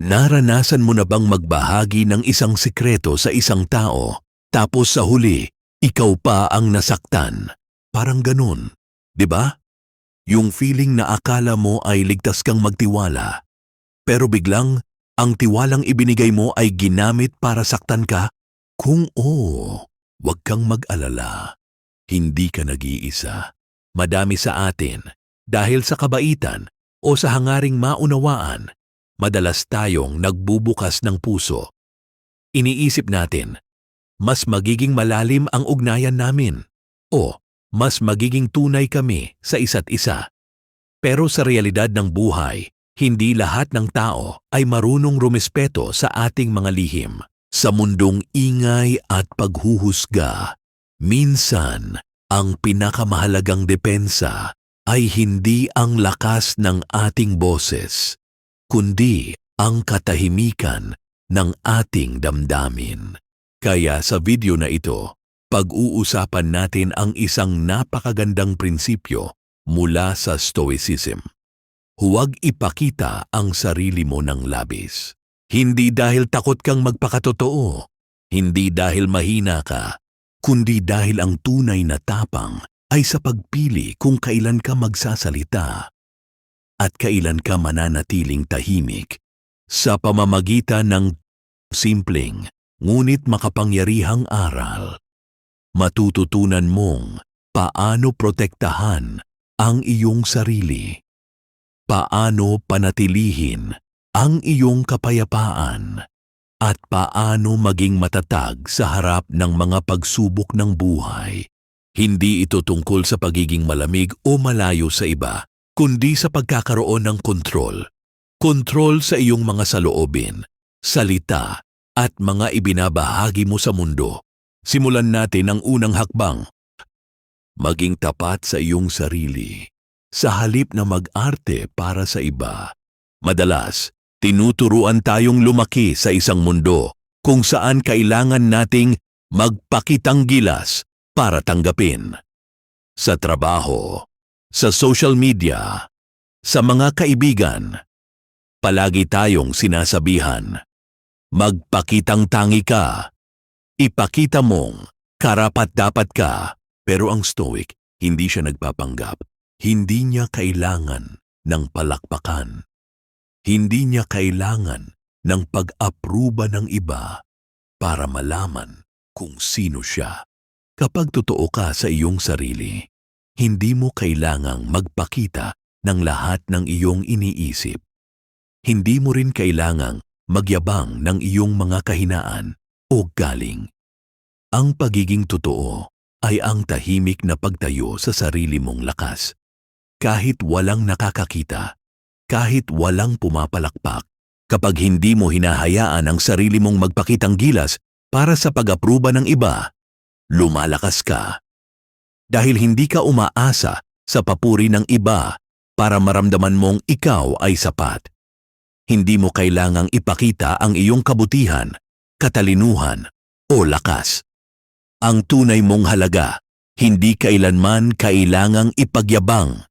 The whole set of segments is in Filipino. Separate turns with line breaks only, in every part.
Naranasan mo na bang magbahagi ng isang sikreto sa isang tao, tapos sa huli, ikaw pa ang nasaktan? Parang ganun, di ba? Yung feeling na akala mo ay ligtas kang magtiwala, pero biglang ang tiwalang ibinigay mo ay ginamit para saktan ka? Kung oo, huwag kang mag-alala. Hindi ka nag-iisa. Madami sa atin, dahil sa kabaitan o sa hangaring maunawaan, madalas tayong nagbubukas ng puso. Iniisip natin, mas magiging malalim ang ugnayan namin o mas magiging tunay kami sa isa't isa. Pero sa realidad ng buhay, hindi lahat ng tao ay marunong rumispeto sa ating mga lihim. Sa mundong ingay at paghuhusga, minsan ang pinakamahalagang depensa ay hindi ang lakas ng ating boses, kundi ang katahimikan ng ating damdamin. Kaya sa video na ito, pag-uusapan natin ang isang napakagandang prinsipyo mula sa Stoicism. Huwag ipakita ang sarili mo ng labis. Hindi dahil takot kang magpakatotoo, hindi dahil mahina ka, kundi dahil ang tunay na tapang ay sa pagpili kung kailan ka magsasalita at kailan ka mananatiling tahimik sa pamamagitan ng simpleng ngunit makapangyarihang aral. Matututunan mong paano protektahan ang iyong sarili, paano panatilihin ang iyong kapayapaan, at paano maging matatag sa harap ng mga pagsubok ng buhay. Hindi ito tungkol sa pagiging malamig o malayo sa iba, kundi sa pagkakaroon ng kontrol. Kontrol sa iyong mga saloobin, salita, at mga ibinabahagi mo sa mundo. Simulan natin ang unang hakbang. Maging tapat sa iyong sarili, sa halip na mag-arte para sa iba. Madalas, tinuturuan tayong lumaki sa isang mundo kung saan kailangan nating magpakitang gilas para tanggapin. Sa trabaho, sa social media, sa mga kaibigan, palagi tayong sinasabihan, magpakitang tangi ka, ipakita mong karapat-dapat ka. Pero ang Stoic, hindi siya nagpapanggap. Hindi niya kailangan ng palakpakan. Hindi niya kailangan ng pag-apruba ng iba para malaman kung sino siya. Kapag totoo ka sa iyong sarili, hindi mo kailangang magpakita ng lahat ng iyong iniisip. Hindi mo rin kailangang magyabang ng iyong mga kahinaan o galing. Ang pagiging totoo ay ang tahimik na pagtayo sa sarili mong lakas. Kahit walang nakakakita, kahit walang pumapalakpak, kapag hindi mo hinahayaan ang sarili mong magpakitang gilas para sa pag-apruba ng iba, lumalakas ka. Dahil hindi ka umaasa sa papuri ng iba para maramdaman mong ikaw ay sapat. Hindi mo kailangang ipakita ang iyong kabutihan, katalinuhan o lakas. Ang tunay mong halaga, hindi kailanman kailangang ipagyabang.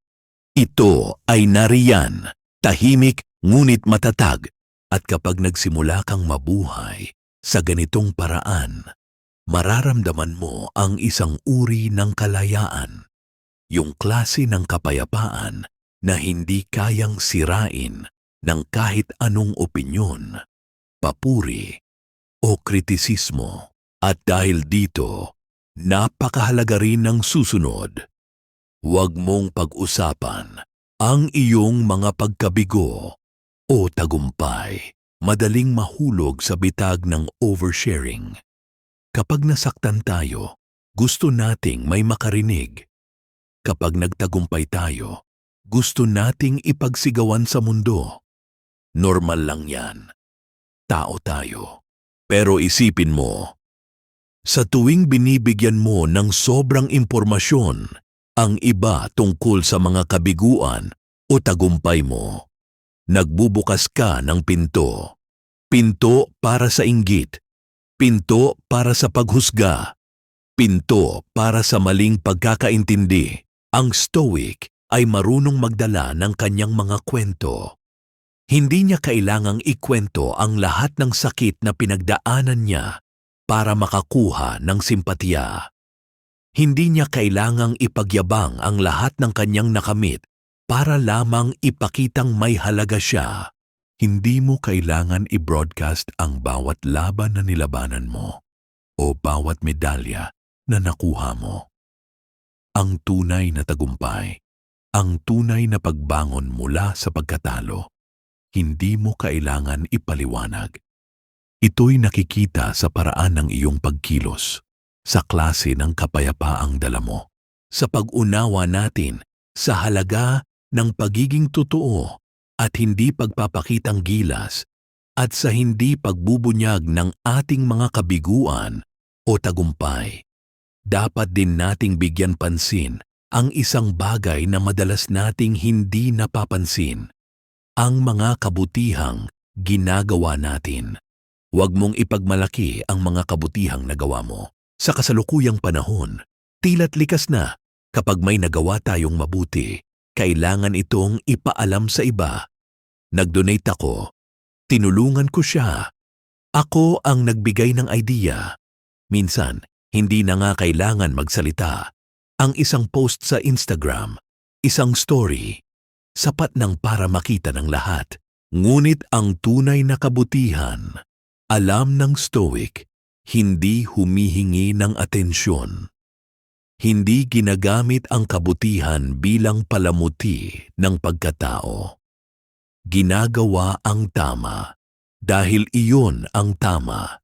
Ito ay nariyan, tahimik ngunit matatag, at kapag nagsimula kang mabuhay sa ganitong paraan, mararamdaman mo ang isang uri ng kalayaan, yung klase ng kapayapaan na hindi kayang sirain ng kahit anong opinyon, papuri o kritisismo. At dahil dito, napakahalaga rin ng susunod. Huwag mong pag-usapan ang iyong mga pagkabigo o tagumpay. Madaling mahulog sa bitag ng oversharing. Kapag nasaktan tayo, gusto nating may makarinig. Kapag nagtagumpay tayo, gusto nating ipagsigawan sa mundo. Normal lang yan. Tao tayo. Pero isipin mo, sa tuwing binibigyan mo ng sobrang impormasyon ang iba tungkol sa mga kabiguan o tagumpay mo, nagbubukas ka ng pinto. Pinto para sa inggit, pinto para sa paghusga, pinto para sa maling pagkakaintindi. Ang Stoic ay marunong magdala ng kanyang mga kwento. Hindi niya kailangang ikwento ang lahat ng sakit na pinagdaanan niya para makakuha ng simpatiya. Hindi niya kailangang ipagyabang ang lahat ng kanyang nakamit para lamang ipakitang may halaga siya. Hindi mo kailangan i-broadcast ang bawat laban na nilabanan mo o bawat medalya na nakuha mo. Ang tunay na tagumpay, ang tunay na pagbangon mula sa pagkatalo, hindi mo kailangan ipaliwanag. Ito'y nakikita sa paraan ng iyong pagkilos, sa klase ng kapayapaang dala mo, sa pag-unawa natin sa halaga ng pagiging totoo at hindi pagpapakitang gilas at sa hindi pagbubunyag ng ating mga kabiguan o tagumpay. Dapat din nating bigyan pansin ang isang bagay na madalas nating hindi napapansin. Ang mga kabutihang ginagawa natin. Huwag mong ipagmalaki ang mga kabutihang nagawa mo. Sa kasalukuyang panahon, tila't likas na kapag may nagawa tayong mabuti, kailangan itong ipaalam sa iba. Nag-donate ako. Tinulungan ko siya. Ako ang nagbigay ng idea. Minsan, hindi na nga kailangan magsalita. Ang isang post sa Instagram, isang story, sapat nang para makita ng lahat. Ngunit ang tunay na kabutihan, alam ng Stoic, hindi humihingi ng atensyon. Hindi ginagamit ang kabutihan bilang palamuti ng pagkatao. Ginagawa ang tama dahil iyon ang tama,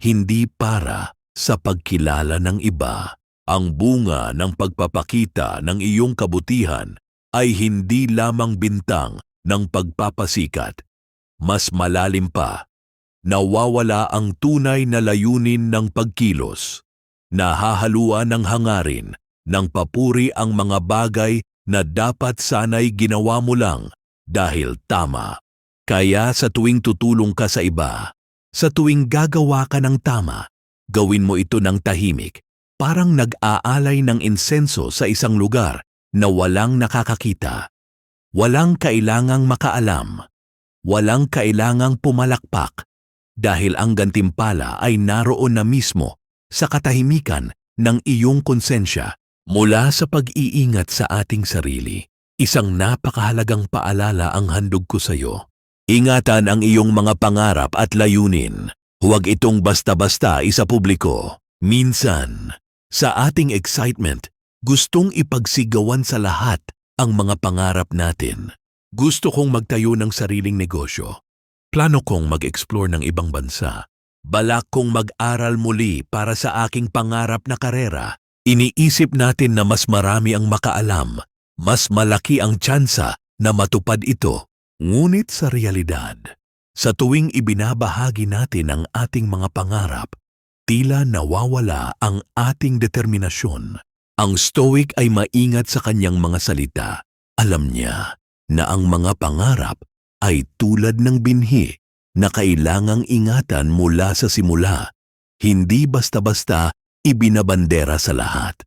hindi para sa pagkilala ng iba. Ang bunga ng pagpapakita ng iyong kabutihan ay hindi lamang bintang ng pagpapasikat. Mas malalim pa, nawawala ang tunay na layunin ng pagkilos. Nahahalua ng hangarin ng papuri ang mga bagay na dapat sanay ginawa mo lang dahil tama. Kaya sa tuwing tutulong ka sa iba, sa tuwing gagawa ka ng tama, gawin mo ito ng tahimik, parang nag-aalay ng insenso sa isang lugar na walang nakakakita. Walang kailangang makaalam. Walang kailangang pumalakpak dahil ang gantimpala ay naroon na mismo sa katahimikan ng iyong konsensya mula sa pag-iingat sa ating sarili. Isang napakahalagang paalala ang handog ko sa iyo. Ingatan ang iyong mga pangarap at layunin. Huwag itong basta-basta isa publiko. Minsan, sa ating excitement, gustong ipagsigawan sa lahat ang mga pangarap natin. Gusto kong magtayo ng sariling negosyo. Plano kong mag-explore ng ibang bansa. Balak kong mag-aral muli para sa aking pangarap na karera. Iniisip natin na mas marami ang makaalam, mas malaki ang tsansa na matupad ito. Ngunit sa realidad, sa tuwing ibinabahagi natin ang ating mga pangarap, tila nawawala ang ating determinasyon. Ang Stoic ay maingat sa kanyang mga salita. Alam niya na ang mga pangarap ay tulad ng binhi na kailangang ingatan mula sa simula. Hindi basta-basta ibinabandera sa lahat.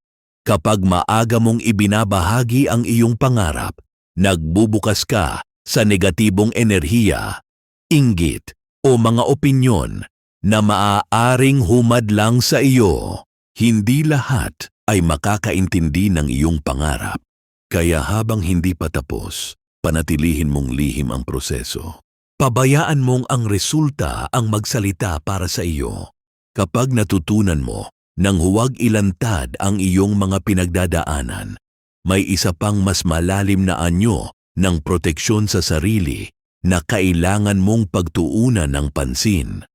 Kapag maaga mong ibinabahagi ang iyong pangarap, nagbubukas ka sa negatibong enerhiya, inggit o mga opinyon na maaaring humadlang sa iyo. Hindi lahat ay makakaintindi ng iyong pangarap. Kaya habang hindi pa tapos, panatilihin mong lihim ang proseso. Pabayaan mong ang resulta ang magsalita para sa iyo. Kapag natutunan mo nang huwag ilantad ang iyong mga pinagdadaanan, may isa pang mas malalim na anyo ng proteksyon sa sarili na kailangan mong pagtuunan ng pansin.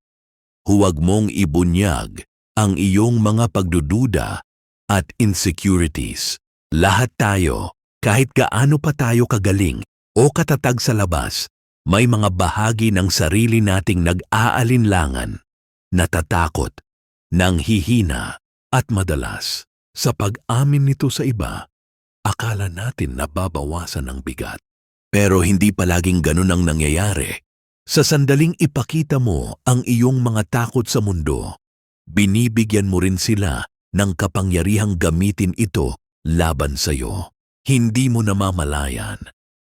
Huwag mong ibunyag ang iyong mga pagdududa at insecurities. Lahat tayo, kahit gaano pa tayo kagaling o katatag sa labas, may mga bahagi ng sarili nating nag-aalinlangan, natatakot, nanghihina at madalas sa pag-amin nito sa iba, akala natin nababawasan ng bigat. Pero hindi palaging ganun ang nangyayari. Sa sandaling ipakita mo ang iyong mga takot sa mundo, binibigyan mo rin sila ng kapangyarihang gamitin ito laban sa iyo. Hindi mo namamalayan.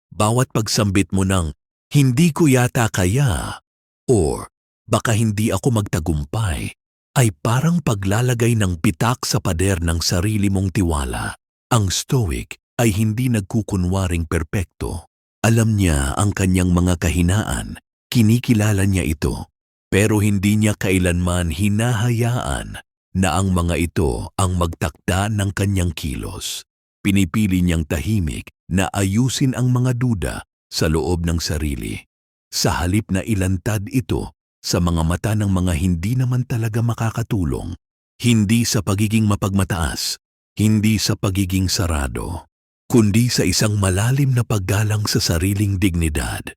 Bawat pagsambit mo ng hindi ko yata kaya, or baka hindi ako magtagumpay, ay parang paglalagay ng pitak sa pader ng sarili mong tiwala. Ang stoic ay hindi nagkukunwaring perpekto. Alam niya ang kanyang mga kahinaan, kinikilala niya ito, pero hindi niya kailanman hinahayaan na ang mga ito ang magtakda ng kanyang kilos. Pinipili niyang tahimik na ayusin ang mga duda sa loob ng sarili. Sa halip na ilantad ito sa mga mata ng mga hindi naman talaga makakatulong, hindi sa pagiging mapagmataas, hindi sa pagiging sarado, kundi sa isang malalim na paggalang sa sariling dignidad,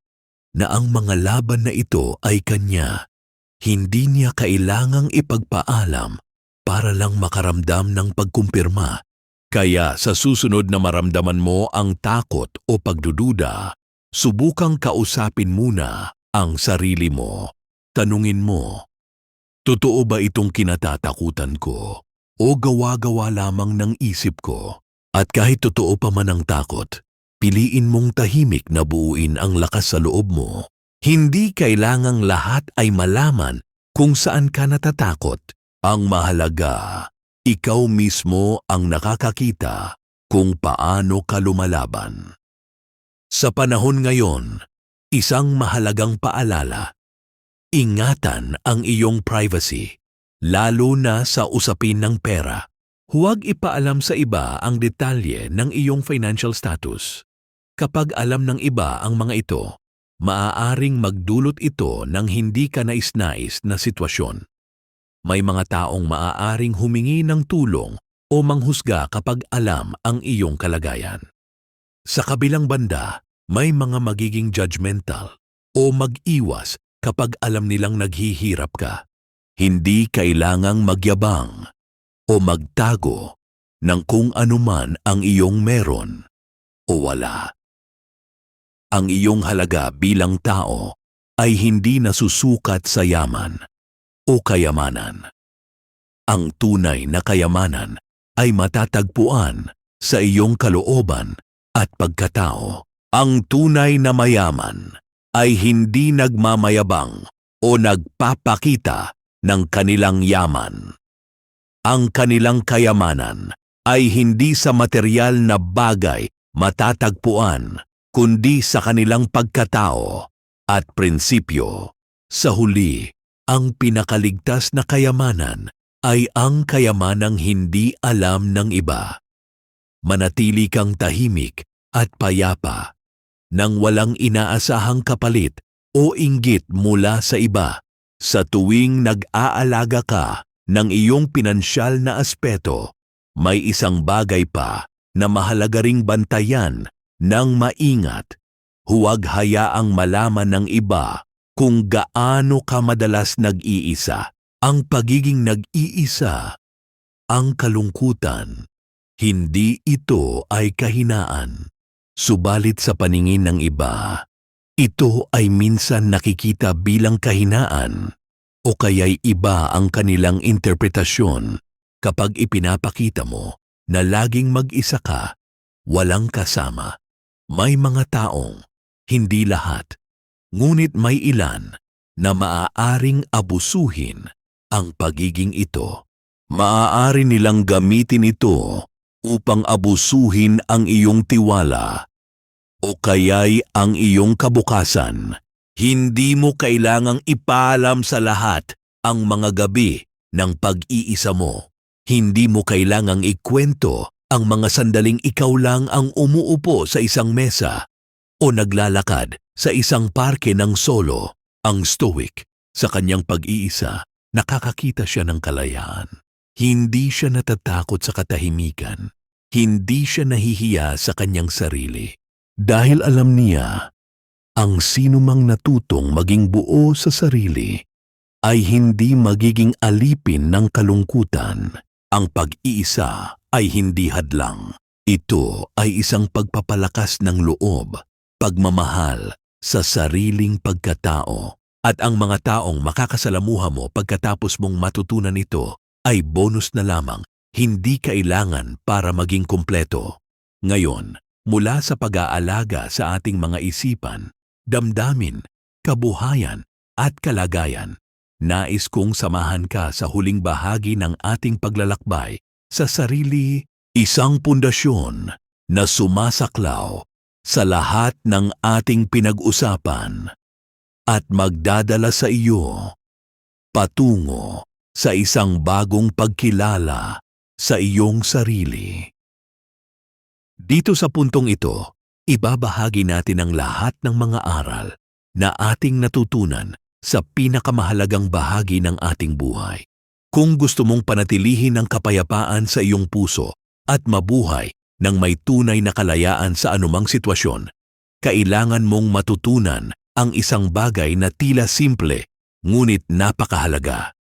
na ang mga laban na ito ay kanya. Hindi niya kailangang ipagpaalam para lang makaramdam ng pagkumpirma. Kaya sa susunod na maramdaman mo ang takot o pagdududa, subukang kausapin muna ang sarili mo. Tanungin mo, totoo ba itong kinatatakutan ko o gawa-gawa lamang ng isip ko? At kahit totoo pa man ang takot, piliin mong tahimik na buuin ang lakas sa loob mo. Hindi kailangang lahat ay malaman kung saan ka natatakot. Ang mahalaga, ikaw mismo ang nakakakita kung paano ka lumalaban. Sa panahon ngayon, isang mahalagang paalala. Ingatan ang iyong privacy, lalo na sa usapin ng pera. Huwag ipaalam sa iba ang detalye ng iyong financial status. Kapag alam ng iba ang mga ito, maaaring magdulot ito ng hindi ka nais-nais na sitwasyon. May mga taong maaaring humingi ng tulong o manghusga kapag alam ang iyong kalagayan. Sa kabilang banda, may mga magiging judgmental o mag-iwas kapag alam nilang naghihirap ka. Hindi kailangang magyabang o magtago ng kung anuman ang iyong meron o wala. Ang iyong halaga bilang tao ay hindi nasusukat sa yaman o kayamanan. Ang tunay na kayamanan ay matatagpuan sa iyong kalooban at pagkatao. Ang tunay na mayaman ay hindi nagmamayabang o nagpapakita ng kanilang yaman. Ang kanilang kayamanan ay hindi sa material na bagay matatagpuan, kundi sa kanilang pagkatao at prinsipyo. Sa huli, ang pinakaligtas na kayamanan ay ang kayamanang hindi alam ng iba. Manatili kang tahimik at payapa nang walang inaasahang kapalit o inggit mula sa iba sa tuwing nag-aalaga ka ng iyong pinansyal na aspeto, may isang bagay pa na mahalaga ring bantayan ng maingat. Huwag hayaang malaman ng iba kung gaano ka madalas nag-iisa. Ang pagiging nag-iisa, ang kalungkutan, hindi ito ay kahinaan. Subalit sa paningin ng iba, ito ay minsan nakikita bilang kahinaan o kaya'y iba ang kanilang interpretasyon kapag ipinapakita mo na laging mag-isa ka, walang kasama. May mga taong, hindi lahat, ngunit may ilan na maaaring abusuhin ang pagiging ito. Maaari nilang gamitin ito upang abusuhin ang iyong tiwala o kaya'y ang iyong kabukasan. Hindi mo kailangang ipaalam sa lahat ang mga gabi ng pag-iisa mo. Hindi mo kailangang ikwento ang mga sandaling ikaw lang ang umuupo sa isang mesa o naglalakad sa isang parke ng solo. Ang stoic, sa kanyang pag-iisa, nakakakita siya ng kalayaan. Hindi siya natatakot sa katahimikan. Hindi siya nahihiya sa kanyang sarili. Dahil alam niya, ang sinumang natutong maging buo sa sarili ay hindi magiging alipin ng kalungkutan. Ang pag-iisa ay hindi hadlang. Ito ay isang pagpapalakas ng loob, pagmamahal sa sariling pagkatao. At ang mga taong makakasalamuha mo pagkatapos mong matutunan ito ay bonus na lamang, hindi kailangan para maging kumpleto. Ngayon, Mula sa pag-aalaga sa ating mga isipan, damdamin, kabuhayan at kalagayan. Nais kong samahan ka sa huling bahagi ng ating paglalakbay sa sarili, isang pundasyon na sumasaklaw sa lahat ng ating pinag-usapan at magdadala sa iyo patungo sa isang bagong pagkilala sa iyong sarili. Dito sa puntong ito, ibabahagi natin ang lahat ng mga aral na ating natutunan sa pinakamahalagang bahagi ng ating buhay. Kung gusto mong panatilihin ang kapayapaan sa iyong puso at mabuhay ng may tunay na kalayaan sa anumang sitwasyon, kailangan mong matutunan ang isang bagay na tila simple ngunit napakahalaga.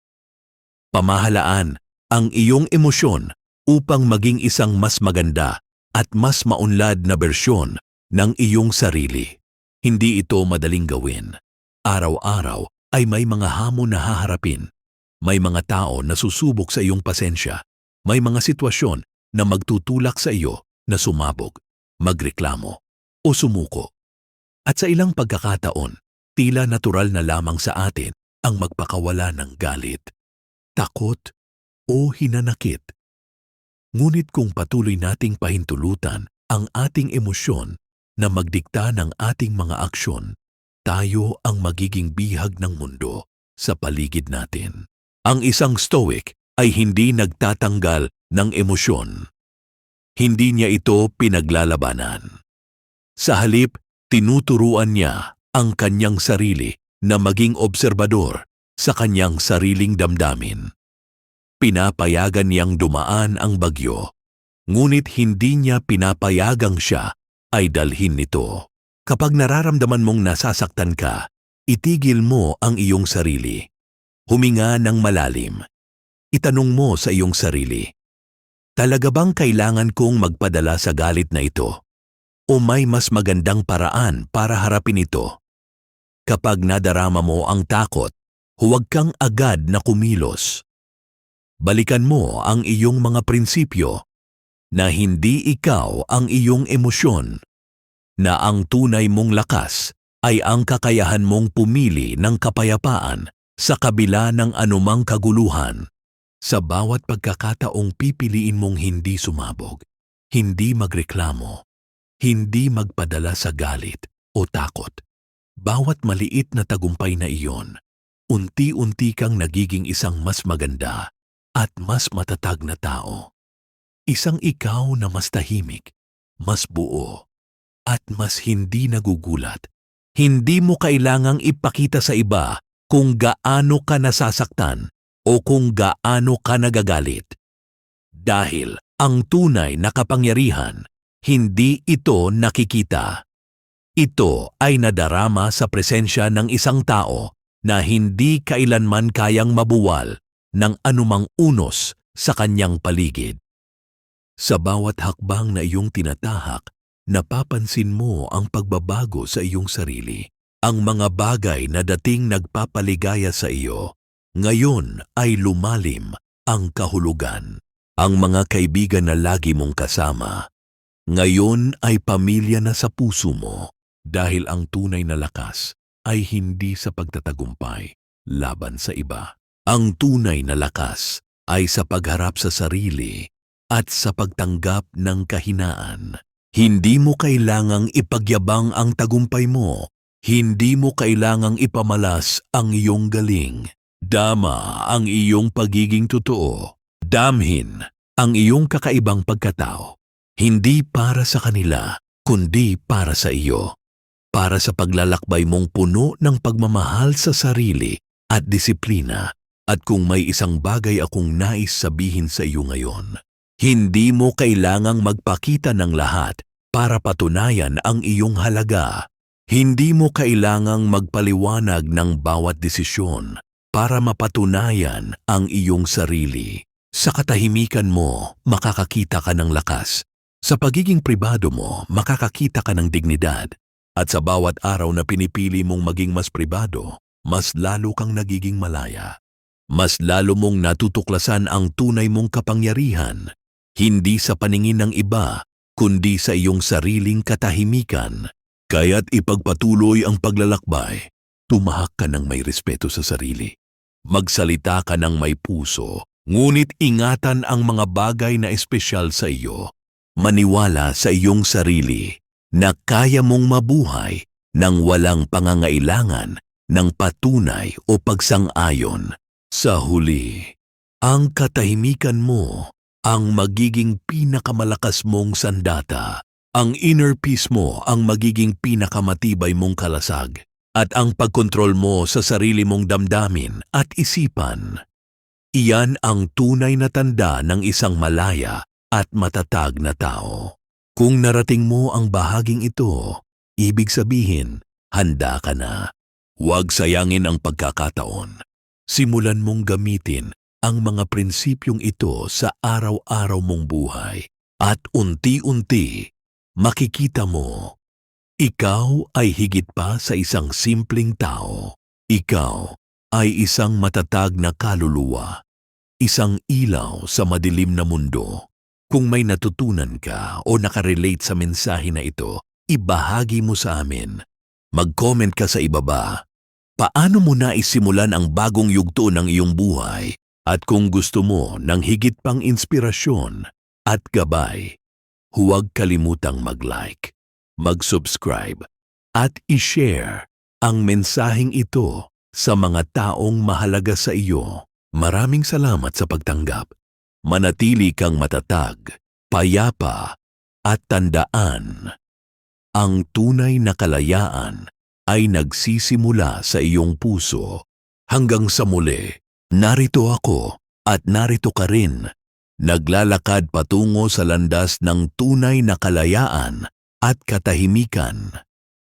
Pamahalaan ang iyong emosyon upang maging isang mas maganda at mas maunlad na bersyon ng iyong sarili. Hindi ito madaling gawin. Araw-araw ay may mga hamon na haharapin. May mga tao na susubok sa iyong pasensya. May mga sitwasyon na magtutulak sa iyo na sumabog, magreklamo o sumuko. At sa ilang pagkakataon, tila natural na lamang sa atin ang magpakawala ng galit, takot o hinanakit. Ngunit kung patuloy nating pahintulutan ang ating emosyon na magdikta ng ating mga aksyon, tayo ang magiging bihag ng mundo sa paligid natin. Ang isang stoic ay hindi nagtatanggal ng emosyon. Hindi niya ito pinaglalabanan. Sa halip, tinuturuan niya ang kanyang sarili na maging obserbador sa kanyang sariling damdamin. Pinapayagan niyang dumaan ang bagyo, ngunit hindi niya pinapayagang siya ay dalhin nito. Kapag nararamdaman mong nasasaktan ka, itigil mo ang iyong sarili. Huminga ng malalim. Itanong mo sa iyong sarili, Talaga bang kailangan kong magpadala sa galit na ito? O may mas magandang paraan para harapin ito? Kapag nadarama mo ang takot, huwag kang agad na kumilos. Balikan mo ang iyong mga prinsipyo na hindi ikaw ang iyong emosyon, na ang tunay mong lakas ay ang kakayahan mong pumili ng kapayapaan sa kabila ng anumang kaguluhan. Sa bawat pagkakataong pipiliin mong hindi sumabog, hindi magreklamo, hindi magpadala sa galit o takot, bawat maliit na tagumpay na iyon, unti-unti kang nagiging isang mas maganda at mas matatag na tao. Isang ikaw na mas tahimik, mas buo, at mas hindi nagugulat. Hindi mo kailangang ipakita sa iba kung gaano ka nasasaktan o kung gaano ka nagagalit. Dahil ang tunay na kapangyarihan, hindi ito nakikita. Ito ay nadarama sa presensya ng isang tao na hindi kailanman kayang mabuwal ng anumang unos sa kanyang paligid. Sa bawat hakbang na iyong tinatahak, napapansin mo ang pagbabago sa iyong sarili. Ang mga bagay na dating nagpapaligaya sa iyo ngayon ay lumalim ang kahulugan. Ang mga kaibigan na lagi mong kasama, ngayon ay pamilya na sa puso mo dahil ang tunay na lakas ay hindi sa pagtatagumpay laban sa iba. Ang tunay na lakas ay sa pagharap sa sarili at sa pagtanggap ng kahinaan. Hindi mo kailangang ipagyabang ang tagumpay mo. Hindi mo kailangang ipamalas ang iyong galing. Dama ang iyong pagiging totoo. Damhin ang iyong kakaibang pagkatao. Hindi para sa kanila, kundi para sa iyo. Para sa paglalakbay mong puno ng pagmamahal sa sarili at disiplina. At kung may isang bagay akong nais sabihin sa iyo ngayon, hindi mo kailangang magpakita ng lahat para patunayan ang iyong halaga. Hindi mo kailangang magpaliwanag ng bawat desisyon para mapatunayan ang iyong sarili. Sa katahimikan mo, makakakita ka ng lakas. Sa pagiging pribado mo, makakakita ka ng dignidad. At sa bawat araw na pinipili mong maging mas pribado, mas lalo kang nagiging malaya. Mas lalo mong natutuklasan ang tunay mong kapangyarihan, hindi sa paningin ng iba, kundi sa iyong sariling katahimikan. Kaya't ipagpatuloy ang paglalakbay. Tumahak ka ng may respeto sa sarili. Magsalita ka ng may puso, ngunit ingatan ang mga bagay na espesyal sa iyo. Maniwala sa iyong sarili na kaya mong mabuhay nang walang pangangailangan ng patunay o pagsang-ayon. Sa huli, ang katahimikan mo ang magiging pinakamalakas mong sandata. Ang inner peace mo ang magiging pinakamatibay mong kalasag at ang pagkontrol mo sa sarili mong damdamin at isipan. Iyan ang tunay na tanda ng isang malaya at matatag na tao. Kung narating mo ang bahaging ito, ibig sabihin, handa ka na. Huwag sayangin ang pagkakataon. Simulan mong gamitin ang mga prinsipyong ito sa araw-araw mong buhay at unti-unti makikita mo ikaw ay higit pa sa isang simpleng tao. Ikaw ay isang matatag na kaluluwa, isang ilaw sa madilim na mundo. Kung may natutunan ka o nakarelate sa mensahe na ito, ibahagi mo sa amin. Mag-comment ka sa ibaba. Paano mo na isimulan ang bagong yugto ng iyong buhay? At kung gusto mo ng higit pang inspirasyon at gabay, huwag kalimutang mag-like mag-subscribe at i-share ang mensaheng ito sa mga taong mahalaga sa iyo. Maraming salamat sa pagtanggap. Manatili kang matatag, payapa, at tandaan. Ang tunay na kalayaan ay nagsisimula sa iyong puso. Hanggang sa muli, narito ako at narito ka rin. Naglalakad patungo sa landas ng tunay na kalayaan at katahimikan.